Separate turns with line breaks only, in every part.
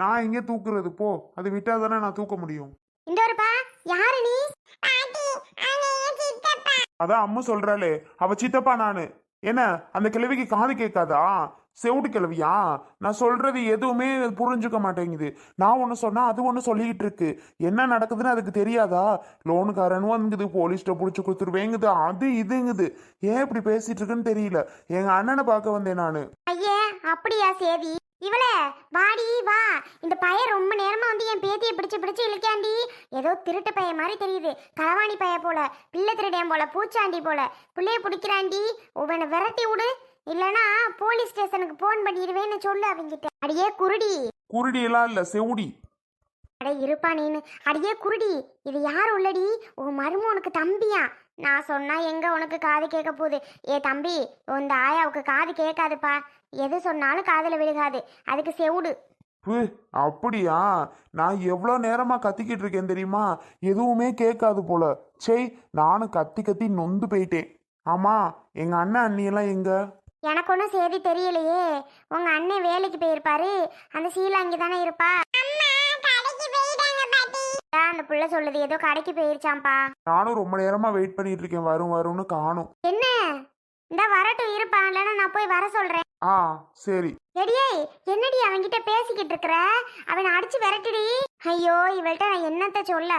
நான் எங்கே தூக்குறது போ. அது விட்டா தானே நான் தூக்க முடியும்.
இந்த ஒருப்பா யாரு நீ?
அதான் அம்மா சொல்றாளே. அவ சித்தப்பா நானு. என்ன அந்த கிழவிக்கு காது கேட்காதா? செவுடு கிழவியா? நான் சொல்றது எதுவுமே புரிஞ்சுக்க மாட்டேங்குது. நான் ஒன்று சொன்னா அது ஒன்று சொல்லிக்கிட்டு இருக்கு. என்ன நடக்குதுன்னு அதுக்கு தெரியாதா? லோனுக்காரனும் வந்துங்குது போலீஸ்ட்ட பிடிச்சி கொடுத்துருவேங்குது. அது இதுங்குது. ஏன் இப்படி பேசிட்டு இருக்குன்னு தெரியல. எங்க அண்ணனை பார்க்க வந்தேன் நான்.
ஐயே அப்படியா சேதி? இவளே வாடி வா. இந்த பையன் ரொம்ப நேரமா வந்து என் பேத்தியை பிடிச்சு பிடிச்சு இழுக்காண்டி ஏதோ திருட்டு பைய மாதிரி தெரியுது. களவாணி பைய போல பிள்ளை திருடேன் போல பூச்சாண்டி போல. பிள்ளைய பிடிக்கிறாண்டி உவனை விரட்டி விடு. இல்லனா போலீஸ் ஸ்டேஷனுக்கு போன் பண்ணிடுவேன்னு சொல்லு அவங்கிட்ட அடியே குருடி.
குருடி எல்லாம் இல்ல செவுடி.
அட இருப்பா நீனு. அடியே குருடி இது யார் உள்ளடி? உன் மருமவனுக்கு தம்பியா? நான் சொன்னா எங்க உனக்கு காது கேட்க போகுது? ஏ தம்பி இந்த ஆயாவுக்கு காது கேட்காதுப்பா. எது சொன்னாலும் காதுல விழுகாது. அதுக்கு செவுடு.
அப்படியா? நான் எவ்வளோ நேரமா கத்திக்கிட்டு இருக்கேன் தெரியுமா? எதுவுமே கேட்காது போல. சே நானும் கத்தி கத்தி நொந்து போயிட்டேன். ஆமா எங்க அண்ணன் அண்ணியெல்லாம் எங்க?
எனக்கு ஒன்றும் செய்தி தெரியலையே. உங்க அண்ணன் வேலைக்கு போயிருப்பாரு. அந்த சீலா இங்கே தானே இருப்பா. அந்த புள்ள சொல்லுது ஏதோ கடைக்கு போயிருச்சாம்ப்பா
நானும் ரொம்ப நேரமா வெயிட் பண்ணிட்டு இருக்கேன் வரும் வரும்னு காணும்.
என்ன? இந்த வரட்டும் இருப்பா. இல்லைன்னா நான் போய் வர சொல்றேன்.
ஆ சரி.
எடியே என்னடி அவன்கிட்ட பேசிக்கிட்டு இருக்கிற? அவனை அடிச்சு விரட்டுடி. ஐயோ இவள்கிட்ட நான் என்னத்த சொல்ல?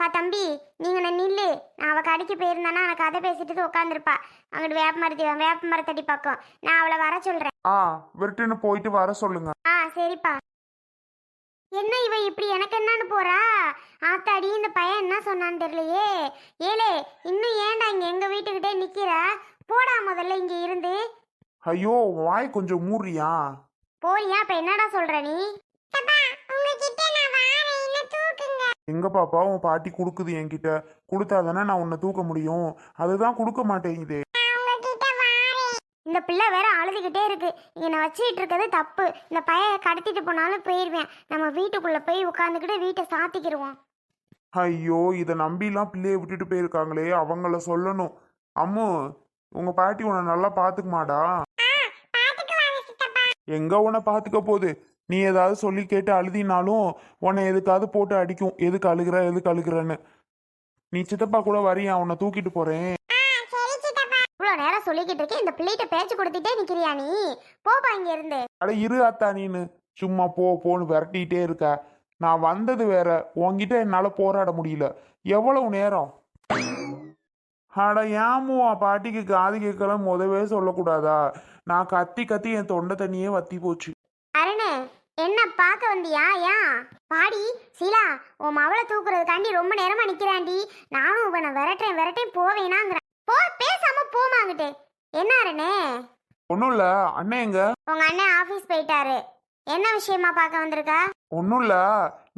பா தம்பி நீங்க நான் நில்லு. நான் அவ கடைக்கு போயிருந்தானா எனக்கு கதை பேசிட்டு உட்காந்துருப்பா அங்கிட்டு வேப்ப மரத்தி வேப்ப மரத்தடி பக்கம். நான் அவளை வர சொல்றேன்.
ஆ விட்டுன்னு போயிட்டு வர சொல்லுங்க.
ஆ சரிப்பா. என்ன இவ இப்படி எனக்கு என்னன்னு போறா? ஆத்தாடி இந்த பையன் என்ன சொன்னான்னு தெரியலையே. ஏலே இன்னும் ஏன்டா இங்க எங்க வீட்டுக்கிட்டே நிக்கிற? போடா முதல்ல இங்க இருந்து.
ஐயோ வாய் கொஞ்சம் மூடுறியா?
போறியா? இப்ப என்னடா சொல்ற நீ?
எங்க பாப்பா உன் பாட்டி கொடுக்குது என்கிட்ட. கொடுத்தா தானே நான் உன்னை தூக்க முடியும். அதுதான் கொடுக்க மாட்டேங்குது.
இந்த பிள்ளை வேற அழுதுகிட்டே இருக்கு. இங்க நான் வச்சுக்கிட்டு இருக்கிறது தப்பு. இந்த பைய கடத்திட்டு போனாலும் போயிருவேன். நம்ம வீட்டுக்குள்ள போய் உட்காந்துக்கிட்டு வீட்டை சாத்திக்கிருவோம்.
ஐயோ இதை நம்பிலாம் பிள்ளைய விட்டுட்டு போயிருக்காங்களே அவங்கள சொல்லணும். அம்மு உங்க பாட்டி உன்னை நல்லா பாத்துக்குமாடா? எங்க உன்னை பாத்துக்க போகுது? நீ ஏதாவது சொல்லி கேட்டு அழுதினாலும் உன்னை எதுக்காவது போட்டு அடிக்கும். எதுக்கு அழுகுற எதுக்கு அழுகுறன்னு. நீ சித்தப்பா கூட வரியா? உன்னை தூக்கிட்டு போறேன்.
இவ்வளோ நேரம் சொல்லிக்கிட்டு இருக்கேன். இந்த பிள்ளைகிட்ட பேச்சு கொடுத்துட்டே நிக்கிறியா நீ? போப்பா இங்க இருந்து
அட இரு அத்தா நீனு. சும்மா போ போன்னு விரட்டிகிட்டே இருக்க. நான் வந்தது வேற. உன்கிட்ட என்னால போராட முடியல. எவ்வளவு நேரம்? அட ஏமுவா பாட்டிக்கு காது கேட்கலாம் முதவே சொல்லக்கூடாதா? நான் கத்தி கத்தி என் தொண்டை தண்ணியே வத்தி போச்சு.
அருணு என்ன பார்க்க வந்தியா? ஏன் பாடி சீலா உன் மவளை தூக்குறதுக்காண்டி ரொம்ப நேரமா நிக்கிறாண்டி. நானும் இவனை விரட்டுறேன் விரட்டேன் போவேனாங்கிறேன். போ பேசாம போமாங்கிட்டு என்ன அருணு?
ஒன்றும் இல்லை அண்ணன் எங்க?
உங்க அண்ணன் ஆபீஸ் போயிட்டாரு. என்ன விஷயமா பார்க்க வந்திருக்கா?
ஒன்றும் இல்லை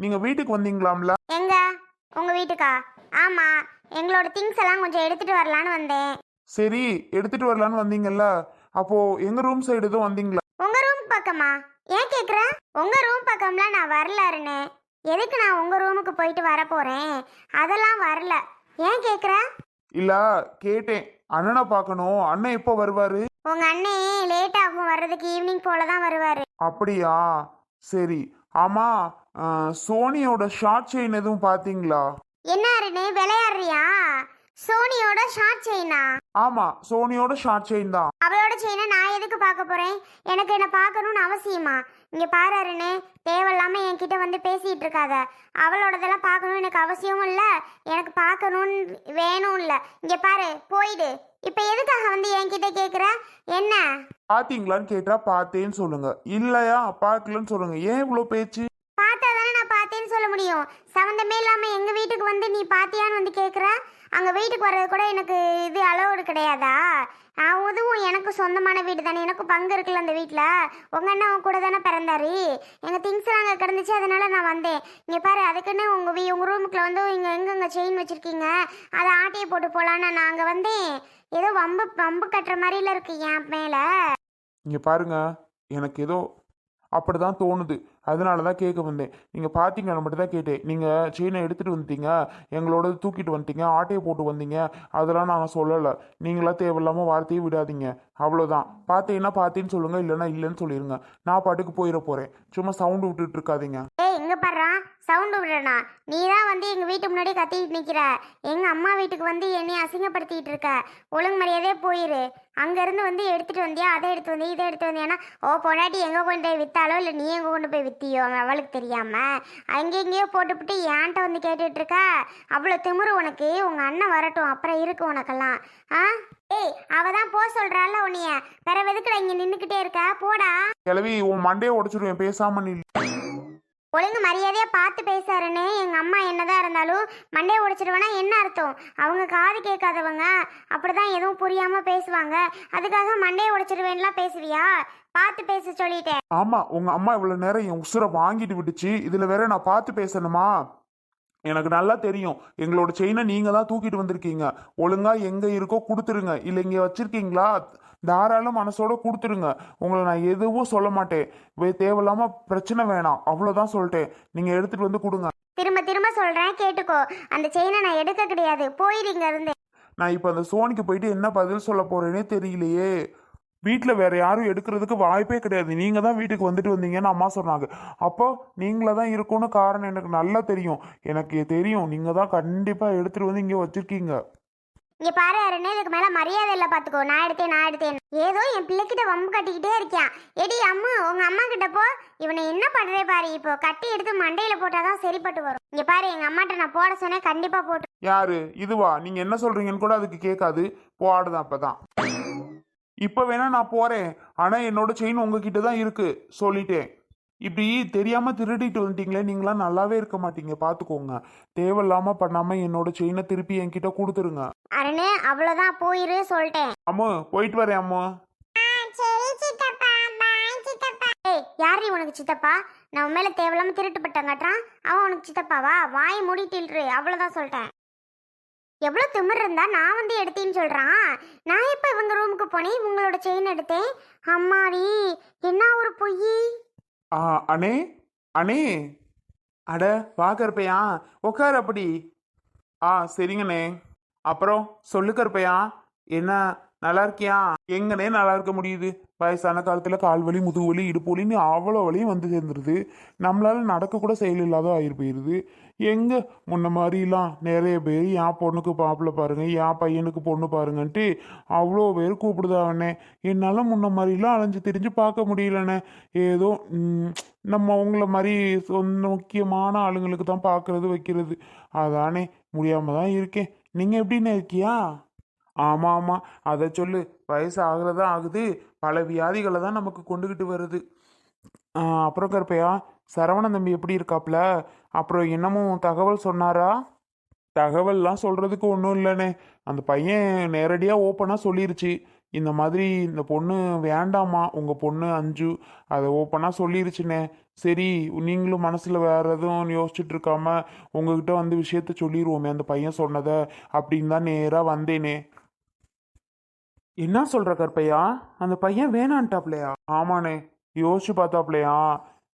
நீங்கள் வீட்டுக்கு வந்தீங்களாம்ல?
எங்க? உங்க வீட்டுக்கா? ஆமா எங்களோட திங்ஸ் எல்லாம் கொஞ்சம் எடுத்துட்டு வரலான்னு வந்தேன்.
சரி எடுத்துட்டு வரலான்னு வந்தீங்கல்ல அப்போ எங்க ரூம் சைடு எதுவும் வந்தீங்களா?
உங்க ரூம் பக்கமா? ஏன் கேக்குற? உங்க ரூம் பக்கம்லாம் நான் வரல அருணு. எதுக்கு நான் உங்க ரூமுக்கு போயிட்டு வர போறேன் அதெல்லாம் வரல. ஏன் கேக்குற?
இல்ல கேட்டேன். அண்ணனை பார்க்கணும். அண்ணன் எப்போ வருவாரு?
உங்க அண்ணே லேட் ஆகும். வர்றதுக்கு ஈவினிங் போல தான் வருவாரு.
அப்படியா? சரி. ஆமா அஹ், சோனியோட ஷார்ட் செயின் எதுவும் பாத்தீங்களா
என்ன அருணு விளையாடுறியா? சோனியோட ஷார்ட் செயினா
ஆமா சோனியோட ஷார்ட் செயின் தான்.
அவளோட செயினை நான் எதுக்கு பார்க்க போறேன்? எனக்கு என்ன பார்க்கணும்னு அவசியமா? இங்கே பாரு அருணே தேவையில்லாமல் என்கிட்ட வந்து பேசிகிட்டு இருக்காத அவளோடதெல்லாம் பார்க்கணும் எனக்கு அவசியமும் இல்லை எனக்கு பார்க்கணும்னு வேணும் இல்லை. இங்கே பாரு போயிடு. இப்போ எதுக்காக வந்து என்கிட்ட கேட்குற என்ன?
பார்த்தீங்களான்னு கேட்டால் பார்த்தேன்னு சொல்லுங்க. இல்லையா பார்க்கலன்னு சொல்லுங்க. ஏன் இவ்வளோ பேச்சு
பார்த்தா தானே நான் பார்த்தேன்னு சொல்ல முடியும் சம்மந்தமே இல்லாம எங்க வீட்டுக்கு வந்து நீ பாத்தியான்னு வந்து கேக்குற அங்க வீட்டுக்கு வர்றது கூட எனக்கு இது அலோடு கிடையாதா? அதுவும் எனக்கு சொந்தமான வீடு தானே எனக்கு பங்கு இருக்குல்ல அந்த வீட்டில் உங்கள் அண்ணன் உன் கூட தானே பிறந்தாரு. எங்கள் திங்ஸ்லாம் அங்கே கிடந்துச்சு அதனால நான் வந்தேன். இங்கே பாரு அதுக்குன்னு உங்கள் வீ உங்கள் ரூமுக்குள்ள வந்து இங்கே எங்கெங்கே செயின் வச்சுருக்கீங்க? அதை ஆட்டையை போட்டு போகலான்னு நான் அங்கே வந்தேன். ஏதோ வம்பு வம்பு கட்டுற மாதிரில இருக்கு என் மேலே.
இங்கே பாருங்க எனக்கு ஏதோ அப்படி தான் தோணுது. அதனால தான் கேட்க வந்தேன். நீங்கள் பார்த்தீங்கன்னு மட்டும் தான் கேட்டேன். நீங்கள் செயினை எடுத்துகிட்டு வந்துட்டீங்க. எங்களோட தூக்கிட்டு வந்துட்டீங்க. ஆட்டையை போட்டு வந்தீங்க. அதெல்லாம் நாங்கள் சொல்லலை. நீங்களாம் தேவையில்லாமல் வார்த்தையை விடாதீங்க. அவ்வளோதான் பார்த்தீங்கன்னா பார்த்தேன்னு சொல்லுங்கள் இல்லைன்னா இல்லைன்னு சொல்லிடுங்க நான் பாட்டுக்கு போயிட போகிறேன் சும்மா சவுண்டு விட்டுட்டு இருக்காதீங்க.
ஏய் சவுண்டு விடுறனா? நீ தான் வந்து எங்கள் வீட்டு முன்னாடி கத்திக்கிட்டு நிற்கிற எங்கள் அம்மா வீட்டுக்கு வந்து என்னை அசிங்கப்படுத்திக்கிட்டு இருக்க. ஒழுங்கு மரியாதையே போயிரு. அங்கேருந்து வந்து எடுத்துகிட்டு வந்தியா? அதை எடுத்து வந்தியா இதை எடுத்து வந்தியானா ஓ பொண்டாட்டி எங்கே கொண்டு போய் விற்றாலோ இல்லை நீ எங்கே கொண்டு போய் வித்தியோ? அவளுக்கு தெரியாமல் அங்கே இங்கேயோ போட்டுவிட்டு ஏன்ட்ட வந்து கேட்டுட்டு இருக்கா? அவ்வளோ திமிரு உனக்கு. உங்கள் அண்ணன் வரட்டும். அப்புறம் இருக்கு உனக்கெல்லாம். ஆ? ஏய் அவ தான் போ சொல்றாள் உன்னைய. வேற எதுக்குடா இங்க நின்னுக்கிட்டே இருக்க. போடா.
கிளவி உன் மண்டையை உடைச்சிருவேன் பேசாம நீ
ஒழுங்கு மரியாதையாக பார்த்து பேசாருன்னு எங்கள் அம்மா என்னதான் இருந்தாலும் மண்டையை உடைச்சிடுவேனா என்ன அர்த்தம்? அவங்க காது கேட்காதவங்க. அப்படிதான் எதுவும் புரியாமல் பேசுவாங்க. அதுக்காக மண்டையை உடைச்சிடுவேன்லாம் பேசுவியா? பார்த்து பேச சொல்லிட்டேன்.
ஆமா உங்க அம்மா இவ்வளவு நேரம் என் உசுரை வாங்கிட்டு விட்டுச்சு. இதுல வேற நான் பார்த்து பேசணுமா? எனக்கு நல்லா தெரியும். எங்களோட செயினை நீங்க தான் தூக்கிட்டு வந்திருக்கீங்க. ஒழுங்கா எங்க இருக்கோ கொடுத்துருங்க. இல்ல இங்க வச்சிருக்கீங்களா? தாராள மனசோட கொடுத்துருங்க. உங்களை நான் எதுவும் சொல்ல மாட்டேன். வே- தேவையில்லாம பிரச்சனை வேணாம். அவ்வளவுதான் சொல்லிட்டேன். நீங்க எடுத்துட்டு வந்து கொடுங்க.
திரும்ப திரும்ப சொல்றேன். கேட்டுக்கோ. அந்த செயினை நான் எடுக்க கிடையாது. போயிடு இங்க இருந்து.
நான் இப்போ அந்த சோனிக்கு போயிட்டு என்ன பதில் சொல்ல போறேனே தெரியலையே. வீட்டில் வேற யாரும் எடுக்கிறதுக்கு வாய்ப்பே கிடையாது. நீங்க தான் வீட்டுக்கு வந்துட்டு வந்தீங்கன்னு அம்மா சொன்னாங்க. அப்போ நீங்கள தான் இருக்கும்னு காரணம் எனக்கு நல்லா தெரியும். எனக்கு தெரியும். நீங்க தான் கண்டிப்பா எடுத்துட்டு வந்து இங்கே வச்சிருக்கீங்க.
இங்க பாரு அருணே இதுக்கு மேல மரியாதை இல்ல பாத்துக்கோ. நான் எடுத்தேன் நான் எடுத்தேன். ஏதோ என் பிள்ளைகிட்ட வம்பு கட்டிக்கிட்டே இருக்கியான் எடி அம்மா உங்க அம்மா கிட்ட போ. இவனை என்ன பண்றே பாரு இப்போ? கட்டி எடுத்து மண்டையில போட்டாதான் சரிப்பட்டு வரும். இங்க பாரு எங்க அம்மாட்ட நான் போட சொன்னேன் கண்டிப்பா போட்டு.
யாரு? இதுவா? நீங்க என்ன சொல்றீங்கன்னு கூட அதுக்கு கேட்காது. போடுதான் அப்பதான். இப்போ வேணா நான் போறேன். ஆனா என்னோட செயின் உங்ககிட்ட தான் இருக்கு. சொல்லிட்டேன். இப்படி தெரியாம திருடிட்டு வந்துட்டீங்களே நீங்களாம் நல்லாவே இருக்க மாட்டீங்க பாத்துக்கோங்க. தேவையில்லாம பண்ணாம என்னோட செயினை திருப்பி என்கிட்ட கொடுத்துருங்க.
அருணே அவ்வளவுதான் போயிரு சொல்லிட்டேன்.
அம்மு போயிட்டு வரேன் அம்மு.
ஏய் யாரு உனக்கு சித்தப்பா? நான் உன் மேல தேவையில்லாம திருட்டுப்பட்டேன் காட்டுறான் அவன் உனக்கு சித்தப்பாவா வாய் மூடிட்டு அவ்வளவுதான் சொல்லிட்டேன். எவ்வளவு திமிர் இருந்தா நான் வந்து எடுத்தேன்னு சொல்றான். நான் எப்ப இவங்க ரூமுக்கு போனேன்? இவங்களோட செயின் எடுத்தேன்? அம்மாடி என்ன ஒரு பொய்?
ஆ அண்ணே அண்ணே. அட வா கருப்பையா உட்கார் அப்படி. ஆ சரிங்கண்ணே. அப்புறம் சொல்லுக்கருப்பையா என்ன நல்லா இருக்கியா? எங்கனே நல்லா இருக்க முடியுது? வயசான காலத்தில் கால் வலி முதுகு வலி இடுப்பு வலின்னு அவ்வளோ வலியும் வந்து சேர்ந்துருது. நம்மளால நடக்க கூட செயல் இல்லாத ஆயிரு போயிடுது எங்க? முன்ன மாதிரிலாம். நிறைய பேர் என் பொண்ணுக்கு மாப்பிள்ளை பாருங்க என் பையனுக்கு பொண்ணு பாருங்கன்ட்டு அவ்வளோ பேர் கூப்பிடுதாவண்ணே என்னால் முன்ன மாதிரிலாம் அலைஞ்சு திரிஞ்சு பார்க்க முடியலண்ணே. ஏதோ நம்ம அவங்கள மாதிரி சொந்த முக்கியமான ஆளுங்களுக்கு தான் பார்க்கறது வைக்கிறது. அதானே முடியாமல் தான் இருக்கேன். நீங்கள் எப்படிண்ணே இருக்கியா? ஆமாம் ஆமாம் அதை சொல்லு. வயசு ஆகிறதா ஆகுது. பல வியாதிகளை தான் நமக்கு கொண்டுக்கிட்டு வருது. அப்புறம் கருப்பையா சரவணன் தம்பி எப்படி இருக்காப்ல அப்புறம் இன்னமும் தகவல் சொன்னாரா? தகவல்லாம் சொல்கிறதுக்கு ஒன்றும் இல்லைண்ணே அந்த பையன் நேரடியாக ஓப்பனாக சொல்லிருச்சு. இந்த மாதிரி இந்த பொண்ணு வேண்டாமா உங்கள் பொண்ணு அஞ்சு அதை ஓப்பனாக சொல்லிருச்சுண்ணே சரி நீங்களும் மனசில் வேற எதுவும் யோசிச்சுட்டு இருக்காம உங்ககிட்ட வந்து விஷயத்த சொல்லிடுவோமே அந்த பையன் சொன்னதை அப்படின்னு தான் நேராக வந்தேனே. என்ன சொல்கிற கற்பையா அந்த பையன் வேணான்ட்டாப்லையா? ஆமாண்ணே யோசிச்சு பார்த்தாப்லையா?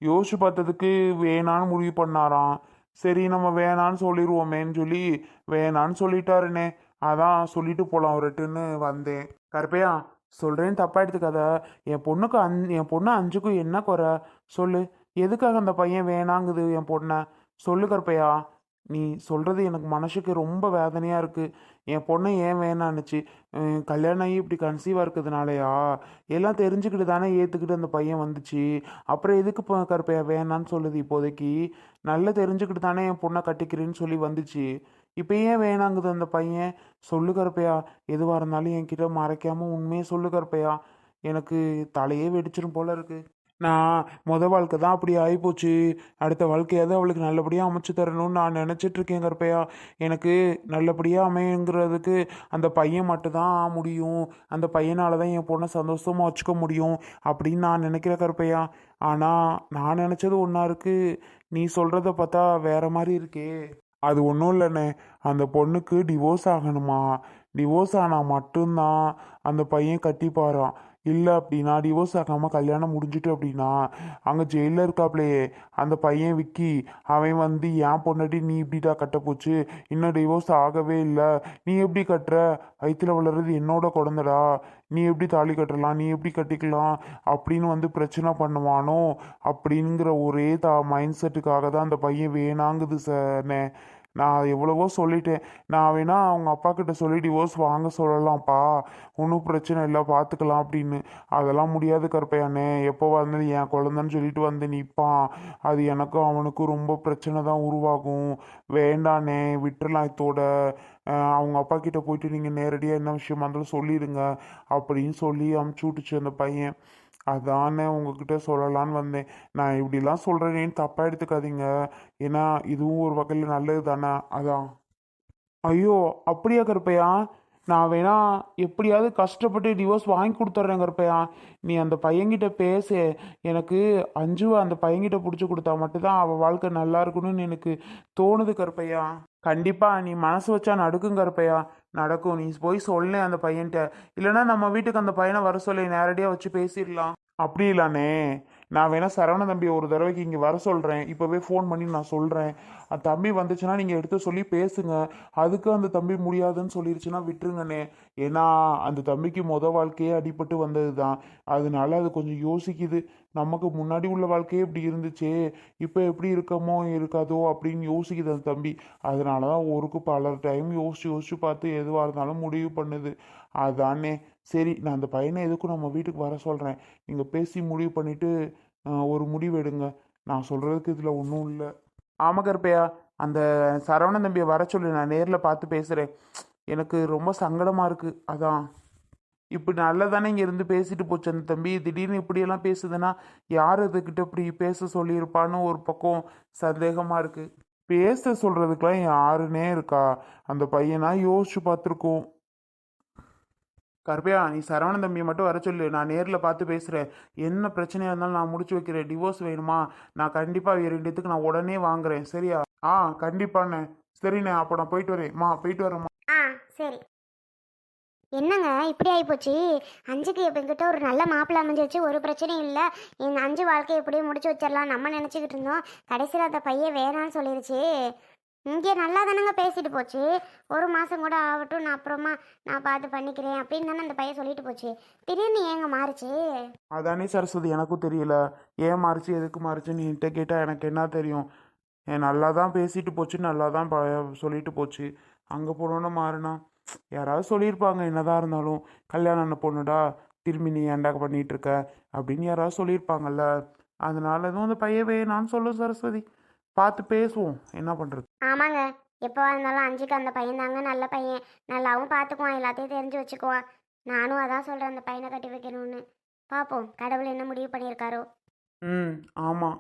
யோசிச்சு பார்த்ததுக்கு வேணான்னு முடிவு பண்ணாராம். சரி நம்ம வேணான்னு சொல்லிடுவோமேன்னு சொல்லி வேணான்னு சொல்லிட்டாருனே. அதான் சொல்லிட்டு போகலாம் ஒருட்டுன்னு வந்தேன். கருப்பையா சொல்கிறேன்னு தப்பாக எடுத்துக்காத. என் பொண்ணுக்கு அந் என் பொண்ணு அஞ்சுக்கும் என்ன குறை? சொல்லு. எதுக்காக அந்த பையன் வேணாங்குது என் பொண்ணை? சொல்லு கருப்பையா. நீ சொல்கிறது எனக்கு மனசுக்கு ரொம்ப வேதனையாக இருக்குது என் பொண்ணை ஏன் வேணான்னுச்சு? கல்யாணம் ஆகி இப்படி கன்சீவாக இருக்கிறதுனாலயா? எல்லாம் தெரிஞ்சுக்கிட்டு தானே ஏற்றுக்கிட்டு அந்த பையன் வந்துச்சு. அப்புறம் எதுக்கு இப்போ கருப்பையா வேணான்னு சொல்லுது இப்போதைக்கு? நல்லா தெரிஞ்சுக்கிட்டு தானே என் பொண்ணை கட்டிக்கிறேன்னு சொல்லி வந்துச்சு. இப்போ ஏன் வேணாங்குது அந்த பையன்? சொல்லு கருப்பையா. எதுவாக இருந்தாலும் என்கிட்ட மறைக்காமல் உண்மையை சொல்லு கருப்பையா. எனக்கு தலையே வெடிச்சிரும் போல இருக்குது நான் மொதல் வாழ்க்கை தான் அப்படி ஆகிப்போச்சு அடுத்த வாழ்க்கையாவது அவளுக்கு நல்லபடியாக அமைச்சு தரணும்னு நான் நினச்சிட்ருக்கேன் கருப்பையா. எனக்கு நல்லபடியாக அமையுங்கிறதுக்கு அந்த பையன் மட்டும்தான் முடியும். அந்த பையனால் தான் என் பொண்ணை சந்தோஷமாக வச்சுக்க முடியும் அப்படின்னு நான் நினைக்கிற கருப்பையா. ஆனால் நான் நினச்சது ஒன்றா இருக்கு. நீ சொல்கிறத பார்த்தா வேற மாதிரி இருக்கே. அது ஒன்றும் இல்லைண்ணே. அந்த பொண்ணுக்கு டிவோர்ஸ் ஆகணுமா? டிவோர்ஸ் ஆனால் மட்டும்தான் அந்த பையன் கட்டிப்பாரான் இல்லை அப்படின்னா டிவோர்ஸ் ஆகாமல் கல்யாணம் முடிஞ்சிட்டு அப்படின்னா அங்கே ஜெயிலில் இருக்காப்லையே அந்த பையன் விக்கி அவன் வந்து ஏன் பொண்டாட்டி நீ இப்படிடா கட்டப்போச்சு இன்னும் டிவோர்ஸ் ஆகவே இல்லை நீ எப்படி கட்டுற? வயிற்றில் வளர்றது என்னோட குழந்தடா நீ எப்படி தாலி கட்டலாம் நீ எப்படி கட்டிக்கலாம் அப்படின்னு வந்து பிரச்சனை பண்ணுவானோ அப்படிங்கிற ஒரே தா மைண்ட் செட்டுக்காக தான் அந்த பையன் வேணாங்குது சார்னே நான் எவ்வளவோ சொல்லிட்டேன். நான் வேணா அவங்க அப்பா கிட்ட சொல்லி டிவோர்ஸ் வாங்க சொல்லலாம்ப்பா. ஒன்றும் பிரச்சனை இல்லை பார்த்துக்கலாம் அப்படின்னு. அதெல்லாம் முடியாது கருப்பையானே எப்போ வந்தது? என் குழந்தைன்னு சொல்லிட்டு வந்து நிற்பான் அது எனக்கும் அவனுக்கும் ரொம்ப பிரச்சனை தான் உருவாகும். வேண்டானே விட்டுறலாம் இதோட அவங்க அப்பா கிட்ட போயிட்டு நீங்கள் நேரடியாக என்ன விஷயமா இருந்தாலும் சொல்லிடுங்க அப்படின்னு சொல்லி அமுச்சு விட்டுச்சு அந்த பையன். அதானே உங்ககிட்ட சொல்லலான்னு வந்தேன். நான் இப்படிலாம் சொல்கிறேன்னு தப்பாக எடுத்துக்காதீங்க. ஏன்னா இதுவும் ஒரு வகையில் நல்லது தானே அதான். ஐயோ அப்படியா கருப்பையா? நான் வேணா எப்படியாவது கஷ்டப்பட்டு டிவோர்ஸ் வாங்கி கொடுத்துட்றேங்கிறப்பையா நீ அந்த பையன்கிட்ட பேசு. எனக்கு அஞ்சுவை அந்த பையன்கிட்ட பிடிச்சி கொடுத்தா மட்டும்தான் அவள் வாழ்க்கை நல்லா இருக்கணும்னு எனக்கு தோணுது கருப்பையா. கண்டிப்பாக நீ மனசு வச்சா நடக்கும் கருப்பையா. நடக்கும். நீ போய் சொல்லு அந்த பையன்கிட்ட. இல்லைன்னா நம்ம வீட்டுக்கு அந்த பையனை வர சொல்லி நேரடியாக வச்சு பேசிடலாம். அப்படி இல்லானே நான் வேணால் சரவண தம்பி ஒரு தடவைக்கு இங்கே வர சொல்கிறேன் இப்போவே ஃபோன் பண்ணி நான் சொல்கிறேன் தம்பி வந்துச்சுன்னா நீங்கள் எடுத்து சொல்லி பேசுங்க. அதுக்கு அந்த தம்பி முடியாதுன்னு சொல்லிருச்சுன்னா விட்டுருங்கண்ணே. ஏன்னா அந்த தம்பிக்கு மொதல் வாழ்க்கையே அடிபட்டு வந்தது தான் அதனால அது கொஞ்சம் யோசிக்குது. நமக்கு முன்னாடி உள்ள வாழ்க்கையே இப்படி இருந்துச்சே. இப்போ எப்படி இருக்கமோ இருக்காதோ அப்படின்னு யோசிக்குது அந்த தம்பி. அதனால தான் ஒருக்கு பல டைம் யோசிச்சு யோசிச்சு பார்த்து எதுவாக இருந்தாலும் முடிவு பண்ணுது. அதானே. சரி நான் அந்த பையனை எதுக்கும் நம்ம வீட்டுக்கு வர சொல்கிறேன் நீங்கள் பேசி முடிவு பண்ணிவிட்டு ஒரு முடிவு எடுங்க. நான் சொல்கிறதுக்கு இதில் ஒன்றும் இல்லை. ஆமாம் கருப்பையா அந்த சரவணன் தம்பியை வர சொல்லி. நான் நேரில் பார்த்து பேசுகிறேன் எனக்கு ரொம்ப சங்கடமாக இருக்குது அதான். இப்படி நல்லதானே இங்கே இருந்து பேசிட்டு போச்சு அந்த தம்பி. திடீர்னு இப்படியெல்லாம் பேசுதுன்னா யார் இதுக்கிட்ட இப்படி பேச சொல்லியிருப்பான்னு ஒரு பக்கம் சந்தேகமாக இருக்குது பேச சொல்கிறதுக்கெலாம் யாருன்னே இருக்கா? அந்த பையனா யோசிச்சு பார்த்துருக்கோம். கருப்பையா நீ சரவணன் தம்பியை மட்டும் வர சொல்லு. நான் நேரில் பார்த்து பேசுகிறேன் என்ன பிரச்சனையாக இருந்தாலும் நான் முடிச்சு வைக்கிறேன். டிவோர்ஸ் வேணுமா? நான் கண்டிப்பாக ரெண்டுத்துக்கு நான் உடனே வாங்குறேன். சரியா? ஆ கண்டிப்பாண்ணே. சரிண்ணே அப்போ நான் போயிட்டு வரேன். மா போயிட்டு வரேம்மா.
ஆ சரி. என்னங்க இப்படி ஆகிப்போச்சு அஞ்சுக்கு என்கிட்ட ஒரு நல்ல மாப்பிள்ளை அமைஞ்சிச்சு ஒரு பிரச்சனையும் இல்லை. இந்த அஞ்சு வாழ்க்கையை எப்படியும் முடிச்சு வச்சிடலாம். நம்ம நினச்சிக்கிட்டு இருந்தோம். கடைசியில் அந்த பையன் வேணான்னு சொல்லிருச்சு. இங்கே நல்லா தானங்க பேசிட்டு போச்சு. ஒரு மாதம் கூட ஆகட்டும். நான் அப்புறமா நான் பார்த்து பண்ணிக்கிறேன் அப்படின்னு தானே அந்த பையன் சொல்லிட்டு போச்சு. திடீர்னு ஏங்க மாறுச்சு?
அதானே சரஸ்வதி எனக்கும் தெரியல. ஏன் மாறுச்சு? எதுக்கு மாறுச்சுன்னு என்கிட்ட கேட்டால் எனக்கு என்ன தெரியும்? நல்லா தான் பேசிட்டு போச்சு. நல்லா தான் ப சொல்லிட்டு போச்சு. அங்கே போனோன்னு மாறினா? யாராவது சொல்லியிருப்பாங்க என்னதான் இருந்தாலும் கல்யாணம் ஆன பொண்ணுடா திரும்பி நீ ஏன்டா பண்ணிட்டு இருக்க அப்படின்னு யாராவது சொல்லியிருப்பாங்கல்ல? அதனால எதுவும் அந்த பையன் வேணான்னு சொல்லும் சரஸ்வதி. பார்த்து பேசுவோம் என்ன பண்ணுறது
ஆமாங்க. எப்போ இருந்தாலும் அஞ்சுக்கு அந்த பையன் தாங்க நல்ல பையன். நல்லாவும் பார்த்துக்குவான் எல்லாத்தையும் தெரிஞ்சு வச்சுக்குவான். நானும் அதான் சொல்கிறேன் அந்த பையனை கட்டி வைக்கணும்னு. பார்ப்போம் கடவுள் என்ன முடிவு பண்ணியிருக்காரோ.
ம் ஆமாம்